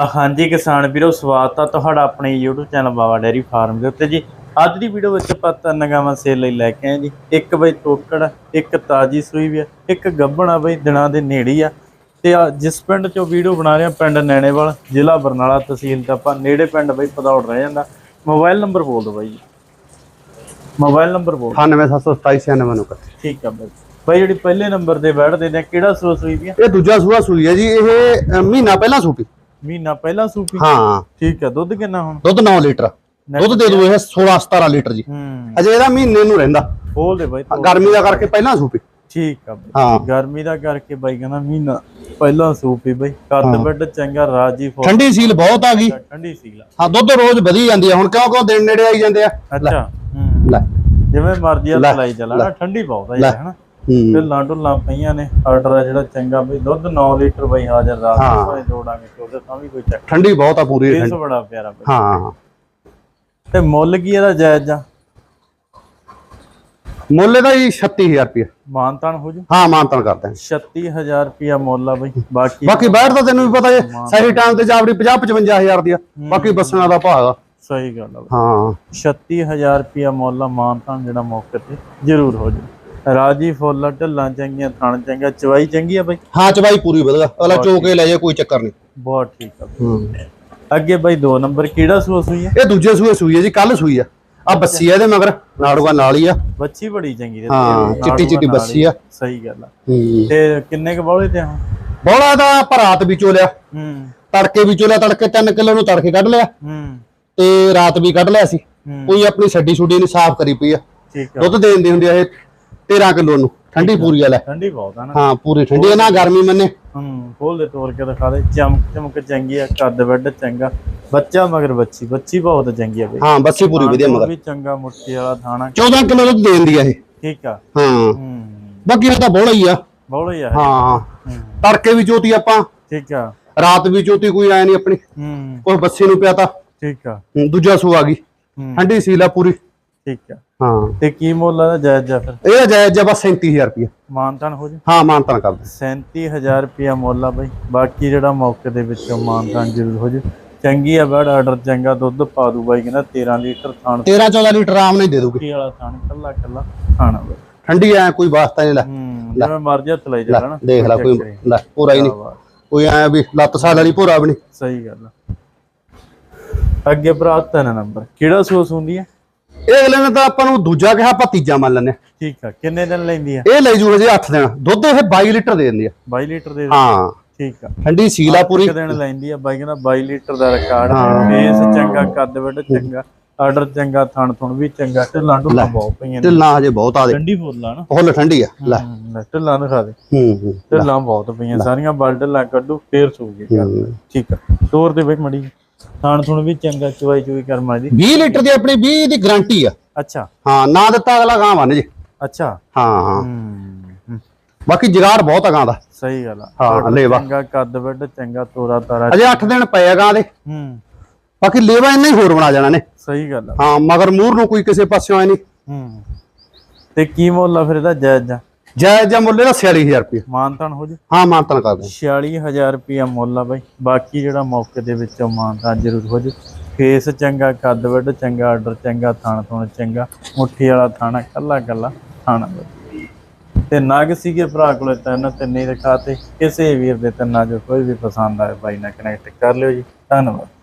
ਹਾਂਜੀ ਕਿਸਾਨ ਵੀਰੋ ਸਵਾਗਤ ਆ ਤੁਹਾਡਾ ਆਪਣੇ YouTube channel Baba dairy farm ਦੇ ਉੱਤੇ ਜੀ। ਅੱਜ ਦੀ ਵੀਡੀਓ ਵਿੱਚ ਆਪਾਂ ਤਿੰਨ ਗਾਵਾਂ ਸੇਲ ਲਈ ਲੈ ਕੇ ਆਏ ਜੀ। ਇੱਕ ਬਈ ਟੋਕੜ ਇੱਕ ਤਾਜੀ ਸੂਈ ਵੀ ਆ ਇੱਕ ਗੱਭਣ ਆ ਬਈ ਦਿਨਾਂ ਦੇ ਨੇੜੇ ਆ। ਤੇ ਆ ਜਿਸ ਪਿੰਡ ਚੋਂ ਵੀਡੀਓ ਬਣਾ ਰਹੇ ਆ ਪਿੰਡ ਨੈਣੇਵਾਲ ਜ਼ਿਲ੍ਹਾ ਬਰਨਾਲਾ ਤਹਿਸੀਲ ਦਾ ਆਪਾਂ ਨੇੜੇ ਪਿੰਡ ਬਈ ਪਦੌੜ ਰਹਿ ਜਾਂਦਾ। ਮੋਬਾਈਲ ਨੰਬਰ ਬੋਲ ਦਿਓ ਬਾਈ ਜੀ। ਮੋਬਾਈਲ ਨੰਬਰ ਬੋਲ 98727 ਨੂੰ ਕੱਟੇ। ਠੀਕ ਆ ਬਾਈ। ਬਾਈ ਜਿਹੜੀ ਪਹਿਲੇ ਨੰਬਰ ਤੇ ਬੈਠਦੇ ਨੇ ਕਿਹੜਾ ਸੂਆ ਸੂਈ ਵੀ ਆ? ਇਹ ਦੂਜਾ ਸੂਆ ਸੂਈ ਹੈ ਜੀ ਇਹ ਮਹੀਨਾ ਪਹਿਲਾਂ ਸੂਪੀ। ਮਹੀਨਾ ਪਹਿਲਾਂ ਸੂਪੀ ਹਾਂ? ਠੀਕ ਆ ਦੁੱਧ ਕਿੰਨਾ ਹੁਣ? ਦੁੱਧ 9 ਲੀਟਰ। ਦੁੱਧ ਦੇ ਦੂ ਇਹ 16 17 ਲੀਟਰ ਜੀ। ਹੂੰ। ਅਜੇ ਇਹਦਾ ਮਹੀਨੇ ਨੂੰ ਰਹਿੰਦਾ। ਬੋਲ ਦੇ ਬਾਈ। ਗਰਮੀ ਦਾ। ਕਰਕੇ ਪਹਿਲਾਂ ਸੂਪੀ ਠੀਕ ਆ ਬਾਈ। ਹਾਂ। ਗਰਮੀ ਦਾ ਕਰਕੇ ਬਾਈ ਕਹਿੰਦਾ ਮਹੀਨਾ ਪਹਿਲਾਂ ਸੂਪ ਹੀ ਬਾਈ। ਕੱਦ ਬੈੱਡ ਚੰਗਾ ਰਾਜੀ ਫੋ ਠੰਡੀ ਸੀਲ ਬਹੁਤ ਆ ਗਈ। ਠੰਡੀ ਸੀਲਾ ਹਾਂ ਦੁੱਧ ਰੋਜ਼ ਵਧੀ ਜਾਂਦੀ ਆ। ਹੁਣ ਕਿਉਂ ਕਿਉਂ ਦਿਨ ਨੇੜੇ ਆਈ ਜਾਂਦੇ ਆ? ਅੱਛਾ ਹੂੰ। ਲੈ। ਜਿਵੇਂ ਮਰਜ਼ੀ ਆ ਲੈ, ਚਲਾਈ ਚੱਲਾ। ਠੰਡੀ ਬਹੁਤ ਆ। ਯਾਰ ਹਨਾ? ਹੂੰ ਢਿੱਲਾਂ ਢੁੱਲਾਂ ਪਈਆਂ ਨੇ ਆਰਡਰ ਆ ਜਿਹੜਾ ਚੰਗਾ ਬਈ ਦੁੱਧ 9 ਲੀਟਰ ਬਈ ਹਾਜ਼ਰ ਰਾਤ ਹਾਂ। ਨੂੰ ਭਾਵੇਂ ਜੋੜਾਂਗੇ ਤੇ ਉਹਦੇ ਤਾਂ ਵੀ ਕੋਈ ਚੱਕ ਠੰਡੀ ਬਹੁਤ ਆ ਪੂਰੀ ਠੰਡੀ। ਬੜਾ ਪਿਆਰਾ ਬਈ। ਹਾਂ ਤੇ ਮੁੱਲ ਕੀ ਇਹਦਾ ਜਾਇਜ਼ ਆ ਮੁੱਲ ਇਹਦਾ ਜੀ 36000 ਰੁਪਏ ਮਾਨਤਾਨ ਹੋ ਜੂ? ਹਾਂ ਮਾਨਤਨ ਕਰਦੇ ਆ 36000 ਰੁਪਿਆ ਮੁੱਲ ਆ ਬਈ ਬਾਕੀ ਬਾਕੀ ਬਾਹਰ ਤਾਂ ਤੈਨੂੰ ਵੀ ਪਤਾ ਹੈ ਸਹੀ ਟਾਈਮ ਤੇ ਜਾਵੜੀ 50 55000 ਦੀ ਆ ਬਾਕੀ ਬੱਸਾਂ ਦਾ ਭਾਅ ਆ ਸਹੀ ਗੱਲ ਆ। ਹਾਂ। 36000 ਰੁਪਿਆ ਮੁੱਲ ਆ ਮਾਨਤਾਨ ਜਿਹੜਾ ਮੌਕੇ ਤੇ ਜ਼ਰੂਰ ਹੋ ਜੂ। ਰਾਜੀ ਫੁੱਲ ਢੱਲਾਂ ਚੰਗੀਆਂ ਥਣ ਚੰਗਾ ਚਵਾਈ ਚੰਗੀ ਆ ਬਈ? ਹਾਂ ਚਵਾਈ ਪੂਰੀ ਵਧਗਾ ਅਗਲਾ ਚੋਕੇ ਲੈ ਜਾ ਕੋਈ ਚੱਕਰ ਨਹੀਂ। ਬਹੁਤ ਠੀਕ ਆ। ਹੂੰ। ਅੱਗੇ ਬਈ ਦੋ ਨੰਬਰ ਕਿਹੜਾ ਸੂਆ ਸੂਈ ਹੈ ਇਹ ਦੂਜੇ ਸੂਏ ਸੂਈ ਹੈ ਜੀ ਕੱਲ ਸੂਈ ਆ। ਆ ਬੱਸੀ ਆ ਇਹਦੇ ਮਗਰ ਨਾੜੂਗਾ ਨਾਲ ਹੀ ਆ। ਬੱਚੀ ਬੜੀ ਚੰਗੀ ਦਿੱਤੀ ਹਾਂ, ਆ ਚਿੱਟੀ- ਚਿੱਟੀ। ਬੱਸੀ ਆ। ਸਹੀ ਗੱਲ ਆ। ਤੇ ਕਿੰਨੇ ਕ ਬੌਲੇ ਤੇ ਹੁਣ ਬੋਲਾ ਦਾ ਭਰਾਤ ਵੀ ਚੋਲਿਆ। ਹੂੰ। ਤੜਕੇ ਵੀ ਚੋਲਿਆ ਤੜਕੇ 3 ਕਿਲੋ ਨੂੰ ਤੜਕੇ ਕੱਢ ਲਿਆ। ਹੂੰ। ਤੇ ਰਾਤ ਵੀ ਕੱਢ ਲਿਆ ਸੀ। ਕੋਈ ਆਪਣੀ ਛੱਡੀ ਛੁੱਡੀ ਨਹੀਂ ਸਾਫ਼ ਕਰੀ ਪਈ ਆ। ਠੀਕ ਆ। ਦੁੱਧ ਦੇਣ ਦੀ ਹੁੰਦੀ ਆ ਇਹ। 13 ਕਿਲੋ ਨੂੰ। ਠੰਡੀ ਪੂਰੀ ਆ। ਲੈ ਠੰਡੀ ਬਹੁਤ ਆ ਨਾ। ਹਾਂ ਪੂਰੀ ਠੰਡੀ ਆ ਨਾ ਗਰਮੀ ਮੰਨੇ। ਹੂੰ ਖੋਲ ਦੇ ਤੋੜ ਕੇ ਦਿਖਾ ਦੇ। ਚਮਕ ਚਮਕ ਚੰਗੀ ਆ ਕੱਦ ਵੱਡ ਚੰਗਾ। ਬੱਚਾ ਮਗਰ ਬੱਚੀ ਬੱਚੀ ਬਹੁਤ ਚੰਗੀ ਆ ਬਈ। ਹਾਂ ਬੱਸੀ ਪੂਰੀ ਵਧੀਆ ਮਗਰ। ਵੀ ਚੰਗਾ ਮੁੱਠੀ ਵਾਲਾ ਥਾਣਾ। 14 ਕਿਲੋ ਦੁੱਧ ਦੇਣ ਦੀ ਆ ਇਹ। ਠੀਕ ਆ। ਹਾਂ। ਹੂੰ। ਬਾਕੀ ਇਹ ਤਾਂ ਬੋਲਾ ਹੀ ਆ। ਬੌਲੇ ਹੀ ਆ ਹਾਂ। ਤੜਕੇ ਵੀ ਚੋਤੀ ਆਪਾਂ। ਠੀਕ ਆ। ਰਾਤ ਵੀ ਚੋਤੀ ਕੋਈ ਆਇਆ ਨਹੀਂ ਆਪਣੀ। ਹੂੰ। ਕੋਈ ਬੱਸੀ ਨੂੰ ਪਿਆ ਤਾਂ ਠੀਕ ਆ। ਦੂਜਾ ਸੂ ਆ ਗਈ। ਠੰਡੀ ਸੀਲ ਪੂਰੀ। ਠੀਕ ਆ ਹਾਂ। ਤੇ ਕੀ ਮੁੱਲ ਆ ਜਾਇਜ਼ ਜਾ ਫਿਰ? ਇਹ ਜਾਇਜ਼ ਆ ਬਸ 37000 ਰੁਪਏ ਮਾਨਤਾਨ ਹੋ ਜੀ? ਹਾਂ ਮਾਨਤਨ ਕਰਦੇ 37000 ਰੁਪਿਆ ਮੁੱਲ ਆ ਬਈ। ਬਾਕੀ ਜਿਹੜਾ ਮੌਕੇ ਦੇ ਵਿੱਚੋਂ ਮਾਨਤਾਨ ਜ਼ਰੂਰ ਹੋ ਜੂ। ਚੰਗੀ ਆ ਬੜ ਆਰਡਰ ਚੰਗਾ ਦੁੱਧ ਪਾ ਦੂ ਬਾਈ ਕਹਿੰਦਾ 13 ਲੀਟਰ ਥਾਣ। 13 14 ਲੀਟਰ ਆਰਾਮ ਨਹੀਂ ਦੇ ਦੂਗੀ। ਕੀ ਵਾਲਾ ਥਾਣ ਕੱਲਾ ਕੱਲਾ ਖਾਣਾ ਬਈ। ਠੰਡੀ ਐ ਕੋਈ ਵਾਸਤਾ ਨਹੀਂ ਲੈ। ਜਿਵੇਂ ਮਰਜ਼ੀ ਹੱਥ ਲਾਈ ਜਾਣਾ ਦੇਖ ਲੈ ਕੋਈ ਲੈ ਪੂਰਾ ਹੀ ਨਹੀਂ ਕੋਈ ਐ ਵੀ ਲੱਤ ਸਾਲ ਵਾਲੀ ਭੋਰਾ ਵੀ ਨਹੀਂ ਸਹੀ ਗੱਲ ਆ। ਅੱਗੇ ਭਰਾ ਤਿੰਨ ਨੰਬਰ। ਕਿਹੜਾ ਸੋਸ ਹੁੰਦੀ ਹੈ ਇਹ ਅਗਲੇ ਨੇ ਤਾਂ ਆਪਾਂ ਨੂੰ ਦੂਜਾ ਕਿਹਾ ਆਪਾਂ ਤੀਜਾ ਮੰਨ ਲੈਨੇ ਠੀਕ ਆ ਕਿੰਨੇ ਦਿਨ ਲੈਂਦੀ ਆ? ਇਹ ਲੈ ਜੂ ਹਜੇ 8 ਦਿਨ। ਦੁੱਧ ਇਹ 22 ਲੀਟਰ ਦੇ ਦਿੰਦੀ ਆ। 22 ਲੀਟਰ ਦੇ ਹਾਂ। ਠੀਕ ਆ। ਠੰਡੀ ਸੀਲ ਆ ਪੂਰੀ। ਇੱਕ ਦਿਨ ਲੈਂਦੀ ਆ ਬਾਈ ਕਹਿੰਦਾ 22 ਲੀਟਰ ਦਾ ਰਿਕਾਰਡ। ਫੇਸ ਚੰਗਾ ਕੱਦ ਵੱਡ ਚੰਗਾ ਆਰਡਰ ਚੰਗਾ ਥਣ ਥੁਣ ਵੀ ਚੰਗਾ ਢਿੱਲਾਂ ਢੁੱਲਾਂ ਬਹੁਤ ਪਈਆਂ ਨੇ। ਢਿੱਲਾਂ ਹਜੇ ਬਹੁਤ ਆ ਦੇ। ਠੰਡੀ ਫੁੱਲਾ ਨਾ। ਫੁੱਲ ਠੰਡੀ ਆ। ਲੈ। ਹੂੰ, ਢਿੱਲਾਂ ਦਿਖਾ ਦੇ। ਹੂੰ ਹੂੰ ਢਿੱਲਾਂ ਬਹੁਤ ਪਈਆਂ ਸਾਰੀਆਂ ਬਲ ਢਿੱਲਾਂ ਕੱਢੂ ਫੇਰ ਸੂਗੀ ਹੂੰ। ਠੀਕ ਆ। ਤੋਰ ਦੇ ਬਈ ਮੜੀ। ਥਣ ਥੁਣ ਵੀ ਚੰਗਾ ਚਵਾਈ ਚੁਈ ਕਰਮਾ ਦੀ 20 ਲੀਟਰ ਦੀ ਆਪਣੀ 20 ਦੀ ਗਾਰੰਟੀ ਆ। ਅੱਛਾ। ਹਾਂ ਨਾ ਦਿੱਤਾ ਅਗਲਾ ਗਾਂ ਮੰਨ ਜੇ। ਅੱਛਾ। ਹਾਂ ਹਾਂ। ਬਾਕੀ ਜਗਾੜ ਬਹੁਤ ਆ ਗਾਂ ਦਾ। ਸਹੀ ਗੱਲ ਆ। ਹਾਂ ਲੇਵਾ ਚੰਗਾ ਕੱਦ ਵੱਡ ਚੰਗਾ ਤੋਰਾ ਤਾਰਾ ਅਜੇ 8 ਦਿਨ ਪਏ ਆ ਗਾਂ ਦੇ। ਹੂੰ। ਬਾਕੀ ਲੇਵਾ ਇੰਨਾ ਹੀ ਹੋਰ ਬਣਾ ਜਾਣਾ ਨੇ। ਸਹੀ ਗੱਲ ਆ। ਹਾਂ ਮਗਰ ਮੂਰ ਨੂੰ ਕੋਈ ਕਿਸੇ ਪਾਸਿਓਂ ਆਏ ਨਹੀਂ। ਹੂੰ। ਤੇ ਕੀ ਮੁੱਲ ਆ ਫਿਰ ਇਹਦਾ ਜਾਇਜ਼? ਆ ਜਾਇਜ਼ ਜਾਂ ਮੁੱਲ ਇਹਦਾ 46000 ਰੁਪਏ ਮਾਨਤਾਨ ਹੋ ਜੀ? ਹਾਂ ਮਾਨਤਨ ਕਰਦੇ 46000 ਰੁਪਿਆ ਮੁੱਲ ਆ ਬਾਈ। ਬਾਕੀ ਜਿਹੜਾ ਮੌਕੇ ਦੇ ਵਿੱਚੋਂ ਮਾਨਤਾਨ ਜ਼ਰੂਰ ਹੋ ਜੀ। ਫੇਸ ਚੰਗਾ ਕੱਦ ਵੱਡ ਚੰਗਾ ਆਰਡਰ ਚੰਗਾ ਥਾਣ ਥੁਣ ਚੰਗਾ ਮੁੱਠੀ ਵਾਲਾ ਥਾਣਾ ਕੱਲਾ ਕੱਲਾ ਥਾਣਾ। ਤੇ ਨਗ ਸੀਗੇ ਭਰਾ ਕੋਲੇ ਤਿੰਨ ਤਿੰਨੇ ਦਿਖਾਤੇ। ਕਿਸੇ ਵੀਰ ਦੇ ਤਿੰਨਾਂ ਜੋ ਕੋਈ ਵੀ ਪਸੰਦ ਆਏ ਬਾਈ ਨਾਲ ਕਨੈਕਟ ਕਰ ਲਿਓ ਜੀ। ਧੰਨਵਾਦ।